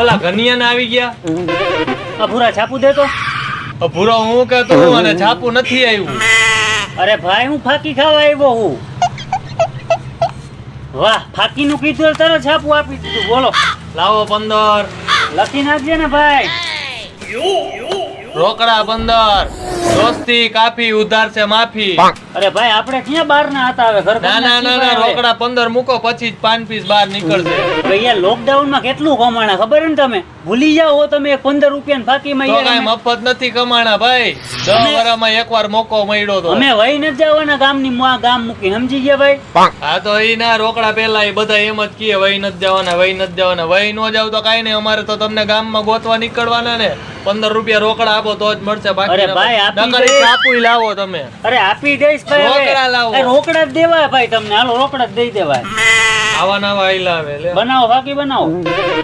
ઓલા ઘનિયાને આવી ગયા? અભૂરા ભૂરા છાપું દે તો. ભૂરો હું કહેતો અને છાપુ નથી આવ્યું. અરે ભાઈ હું ફાકી ખાવા આવ્યો હું. વાહ ફાકી નું કીધું તારે છાપુ છાપું આપી દીધું. બોલો. લાવો પંદર લખી નાખજે ને ભાઈ. રોકડા પંદર દોસ્તી કાપી ઉધાર છે માફી. અરે ભાઈ આપણે ક્યાં બહાર ના હતા? હવે ઘર ના ના ના ના રોકડા પંદર મૂકો પછી જ પાંચ પીસ બહાર નીકળશે. ભૈયા લોકડાઉનમાં કેટલું કમાણા? ખબર ને તમે? ભૂલી જાઓ હો તમે પંદર રૂપિયા બાકી માં યાર કઈ મફત નથી કમાણા ભાઈ. દસ અમે- વર્ષમાં એકવાર મોકો મળ્યો તો. અમે વહી નથી જવાના ગામની માં ગામ મૂકી. સમજી ગયા ભાઈ? હા તો એ ના રોકડા પેલા એ બધા એમ જ કહે વહી નથી જવાના વહી નથી જવાના. વહી નો જાવ તો કાઈ નહીં અમારે તો તમને ગામમાં ગોતવા નીકળવાના ને. પંદર રૂપિયા રોકડા આપો તો જ મળશે બાકી અરે ભાઈ, નકર ઈ લાવો તમે. અરે આપી દઈશ ભાઈ રોકડા લાવો. રોકડા જ દેવાય ભાઈ તમને. હાલો રોકડા જ દઈ દેવાય. આવા નવા આઈલા બનાવો બાકી બનાવો.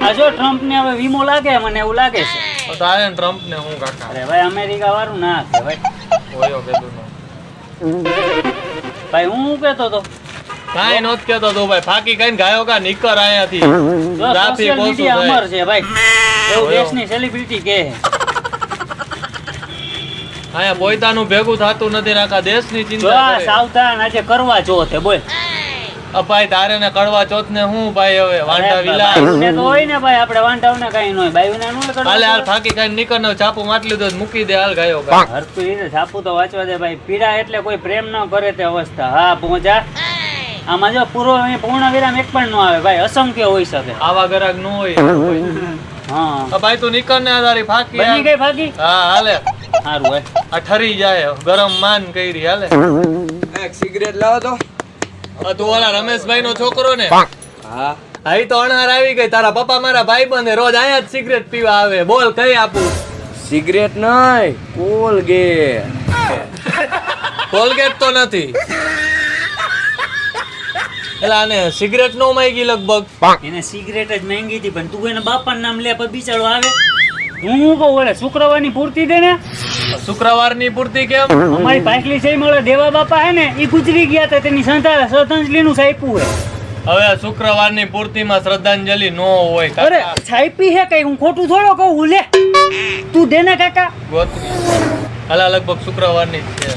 આ જો ટ્રમ્પ ને હવે વીમો લાગે મને એવું લાગે છે. તો આને ટ્રમ્પ ને હું કાકા? અરે ભાઈ અમેરિકા વાળું ના કે ભાઈ. હોયો ભાઈ હું શું કહેતો તો કાઈ નોત કેતો તો ભાઈ ફાકી કઈ ગાયો કા નીકર આયાથી. ટ્રાફિક ઓછું અમર છે ભાઈ. એવું. દેશની સેલિબ્રિટી કે અહીંયા પોતાનું ભેગું થતું નથી આખા દેશની જો ચિંતા કરે. સાવધાન આજે કરવા ચોથ હે બોલ. ભાઈ તારે ને કડવા ચોથ ને હું ભાઈ હવે વાંટા વિલા. તો હોય ને ભાઈ આપણે વાંઢાઓને કાંઈ ન હોય. બાયુને નો લગાડવા હાલે હાલ. ફાકી ખાઈ નીકળ ને ચાપુ માટલી તો મૂકી દે હાલ ગાયો કા હરખી રીતે છાપું તો વાંચવા દે ભાઈ. પીડા એટલે કોઈ પ્રેમ ન કરે તે અવસ્થા. હા પહોંચા આમાં જો પૂરો પૂર્ણ વિરામ એક પણ ન આવે ભાઈ. અસંખ્ય હોઈ શકે. આવા ગરાગ નો હોય. હા. ભાઈ તું નીકળ ને તારી ફાકી. બની ગઈ ફાકી? હા હાલે. સારું હે આ ઠરી જાય ગરમ માન કરી હાલે. એક સિગરેટ લાવો તો. આ તો ઓલા રમેશભાઈ નો છોકરો ને. હા. અહીં તો અણહાર આવી ગઈ. તારા પપ્પા મારા ભાઈ બંધ રોજ આયા જ સિગરેટ પીવા આવે. બોલ કઈ આપું? સિગરેટ નહીં કોલગેટ કોલગેટ તો નથી. એટલે આને સિગરેટ નો માંગી લગભગ. એને સિગરેટ જ માંગી હતી પણ તું એના બાપાનું નામ લે પછી બિચારો આવે. હું કહું ઓલે શુક્રવારની પૂર્તિ દે ને? શુક્રવારની પૂર્તિ કેમ? અમારી પાછલી સહી મળે દેવા બાપા હે ને એ ગુજરી ગયા હતા તેની સંતા શ્રદ્ધાંજલિ નું સાઈપું હે. હવે શુક્રવારની પૂર્તિમાં શ્રદ્ધાંજલિ નો હોય અરે સાઈપી હે કઈ? હું ખોટું થોડો કહું? હું લે તું દે ને કાકા. ગોત્રી. હાલા લગભગ શુક્રવારની જ છે.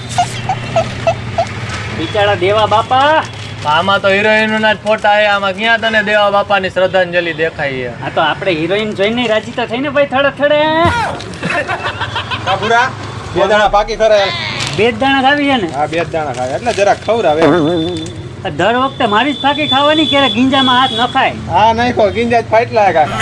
બિચારા દેવા બાપા. આમાં તો હિરોઈન ના જ ફોટા છે આમાં ક્યાં તને દેવા બાપાની શ્રદ્ધાંજલિ દેખાય આ તો આપણે હિરોઈન જોઈને રાજી તો થઈને ભાઈ થડે થડે કાપુરા બે દાણા પાકી ખરા બે જ દાણા ખાવી છે ને? હા બે જ દાણા ખાય. એટલે જરા ખવરાવે દર વખતે મારી જ ફાકી ખાવાની ક્યારે ગીંજામાં હાથ નખાય હા નાખો ગીંજા જ ફાટલા કાકા.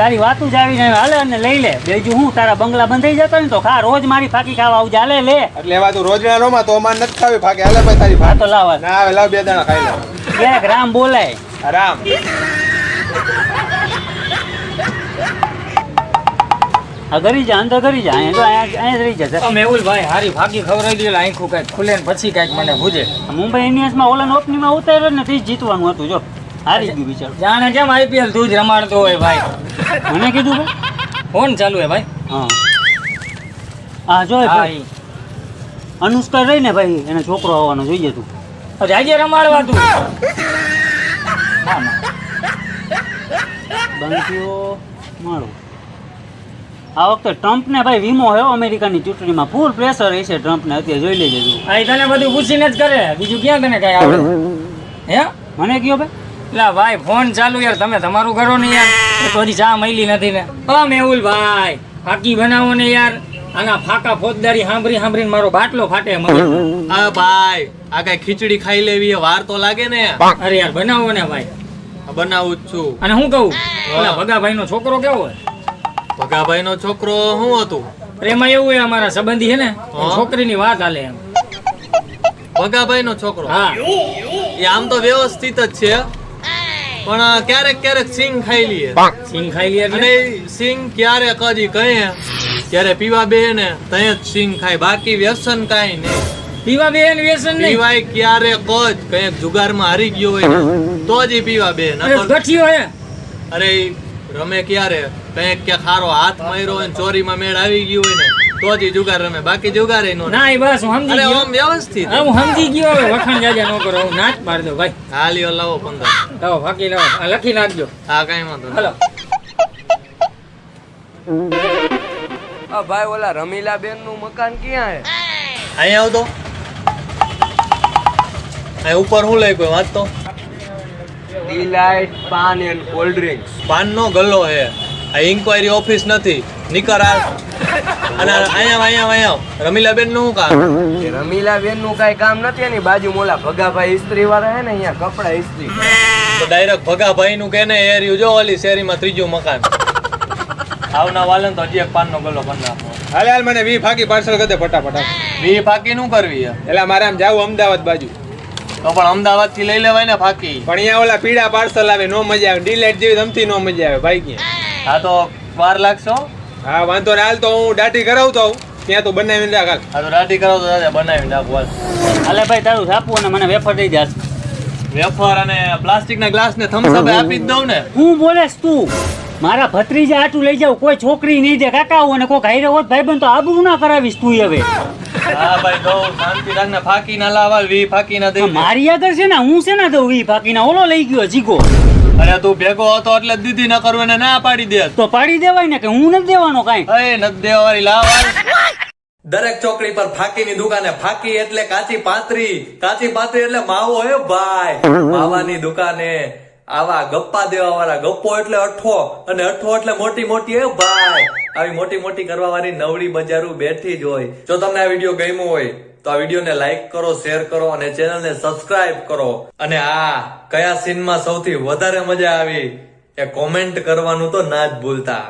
તારી વાતું જ આવી જાય. હાલે અને લઈ લે. બીજું હું તારા બંગલા બંધાઈ જતો ને તો ખા રોજ મારી ફાકી ખાવા આવજે. હાલે લે. એટલે એવા તું રોજના રોમાં તો અમાર નથી ખાવી ફાકી હાલે ભાઈ તારી ફાકી તો લાવા ના લાવ બે દાણા ખાઈ લે. ક્યારેક રામ બોલાય. આરામ આ ઘરી જા અંદર ઘરી જા અહીંયા જો અહીંયા રહી જશે. મેહુલભાઈ હારી ભાગી ખબર દે આંખું કાંઈક ખુલે ને પછી કાંઈક મને ભૂજે મુંબઈ ઇન્ડિયન્સમાં ઓલા ઓપનીમાં ઉતાર્યો ને તે જીતવાનું હતું જો. હારી ગયું બિચારું. જાણે કેમ આઈપીએલ તું જ રમાડતો હોય ભાઈ. મને કીધું ભાઈ ફોન ચાલુ હે ભાઈ. હા. હા જો ભાઈ. અનુષ્કા રહી ને ભાઈ એને છોકરો આવવાનો જોઈએ તું. જાજે રમાડવા તું. બંકીઓ મારો. આ વખતે ટ્રમ્પને ભાઈ વીમો હે અમેરિકાની ચૂંટણીમાં. ફૂલ પ્રેશર હશે ટ્રમ્પને અત્યારે જોઈ લેજે તું. આ તને બધું પૂછીને જ કરે. બીજું ક્યાં તને કઈ આવે? હે? મને કયો ભાઈ? લા ભાઈ ફોન ચાલુ યાર. તમે તમારું કરો ને યાર. તોરી ચા મળી નથી ને. હા મેહુલભાઈ ફાકી બનાવો ને યાર. આના ફાકા ફોજદારી સાંભળી સાંભળીને મારો બાટલો ફાટે મને. હા ભાઈ આ કઈ ખીચડી ખાઈ લેવી એ વાર તો લાગે ને. અરે યાર બનાવો ને ભાઈ. આ બનાવું જ છું. અને હું કહું? ઓલા ભગાભાઈ નો છોકરો કેવો હોય? ભગાભાઈ નો છોકરો શું હતું? પ્રેમા એવું હોય અમારા સંબંધી છે ને. છોકરીની વાત હાલે એમ. ભગાભાઈ નો છોકરો? હા. એ આમ તો વ્યવસ્થિત જ છે. પણ ક્યારેક ક્યારેક સિંગ ખાઈ લઈએ સિંગ ખાઈ લઈએ અને સિંગ ક્યારેક હજી કહે? ત્યારે પીવા બે ને તય જ સિંગ ખાય. બાકી વ્યસન કાઈ નહીં. પીવા બે ને વ્યસન નહીં? પીવાય ક્યારેક જ કંઈક જુગારમાં હારી ગયો હોય. તો જ પીવા બે ને ગઠિયો હે. અરે રમે ક્યારે? કંઈક કે ખારો હાથ માર્યો હોય ને ચોરીમાં મેળ આવી ગયું હોય ને તો જ જુગાર રમે. બાકી જુગાર એનો ના એ બસ હું સમજી ગયો. વ્યવસ્થિત. હું સમજી ગયો હવે. વખાણ જાજા નો કરો. હું નાચ દો ભાઈ. હાલ્યો લાવો પંદર. લાવો બાકી લાવો. આ લખી નાખજો. હા કઈ વાંધો. હાલો. આ ભાઈ ઓલા રમીલા બેનનું મકાન ક્યાં હે? અહીંયા આવતો. અહીં ઉપર હું લઈ કોઈ તો. Delight paan and cold drinks પાનનો ગલ્લો હે. આ ઇન્કવાયરી ઓફિસ નથી. નીકર આ. અને અહીંયા અહીંયા અહીંયા રમીલાબેનનું શું કામ? એ રમીલા બેનનું કઈ કામ નથી એની બાજુ મોલા ભગાભાઈ ઇસ્ત્રી વાળા હે ને અહીંયા કપડા ઇસ્ત્રી. તો ડાયરેક્ટ ભગાભાઈ નું કે ને એરિયું જો ઓલી શેરીમાં ત્રીજું મકાન. આવના વાલન તો હજી એક પાનનો ગલ્લો કરી નાખો હાલે હાલ મને વી ફાકી પાર્સલ કરી દે ફટાફટ વી ફાકી નું કરવી? એટલે મારે આમ જાવું અમદાવાદ બાજુ. તો પણ અમદાવાદથી લઈ લેવાય ને ફાકી. પણ અહીંયા ઓલા પીડા પાર્સલ આવે નો મજા આવે. ડીલેટ જેવી ધમતી નો મજા આવે. ભાઈ ક્યાં? હા તો વાર લાગશો? હા વાંધો ને હાલ તો હું દાટી કરાવતો હું ત્યાં તો બનાવીને રાખ હાલ. હા તો રાટી કરાવતો દાદા બનાવીને નાખો હાલ. હાલે ભાઈ તારું સાપુ અને મને વેફર દઈ દે વેફર અને પ્લાસ્ટિક ના ગ્લાસ ને થમ્સ અપ આપી જ દઉં ને. હું બોલેસ તું મારા ભત્રીજા આટું લઈ જાવ કોઈ છોકરી નહીં દે કાકા આવું અને કોઈ હાઈરે હોત ભાઈ બન તો આબરૂ ના કરાવીશ તું હવે. હા ભાઈ શાંતિ રાખ ને ફાકી ના લાવા વી ફાકી ના દઈ દે. મારી આગળ છે ને હું છે ને દઉં વી ફાકી ના ઓલો લઈ ગયો જીગો. અરે તું ભેગો હતો એટલે દીદી ન કરવું એને ના પાડી દે તો પાડી દેવાય ને કે હું નથી દેવાનો કાંઈ? અરે નથી દેવાની લાવ દરેક ચોકડી પર ફાકીની દુકાને ફાકી એટલે કાચી પાતરી કાચી પાતરી એટલે માવો હે ભાઈ. માવાની દુકાને આવા ગપ્પા દેવા વાળા ગપ્પો એટલે અઠ્ઠો અને અઠ્ઠો એટલે મોટી મોટી હે ભાઈ. આવી મોટી મોટી કરવા વાળી નવડી બજારું બેઠી જ હોય. જો તમને આ વીડિયો ગમ્યો હોય, તો આ વિડીયોને લાઈક કરો શેર કરો અને ચેનલને સબસ્ક્રાઇબ કરો. અને આ કયા સીનમાં સૌથી વધારે મજા આવી એ કોમેન્ટ કરવાનું તો ના જ ભૂલતા.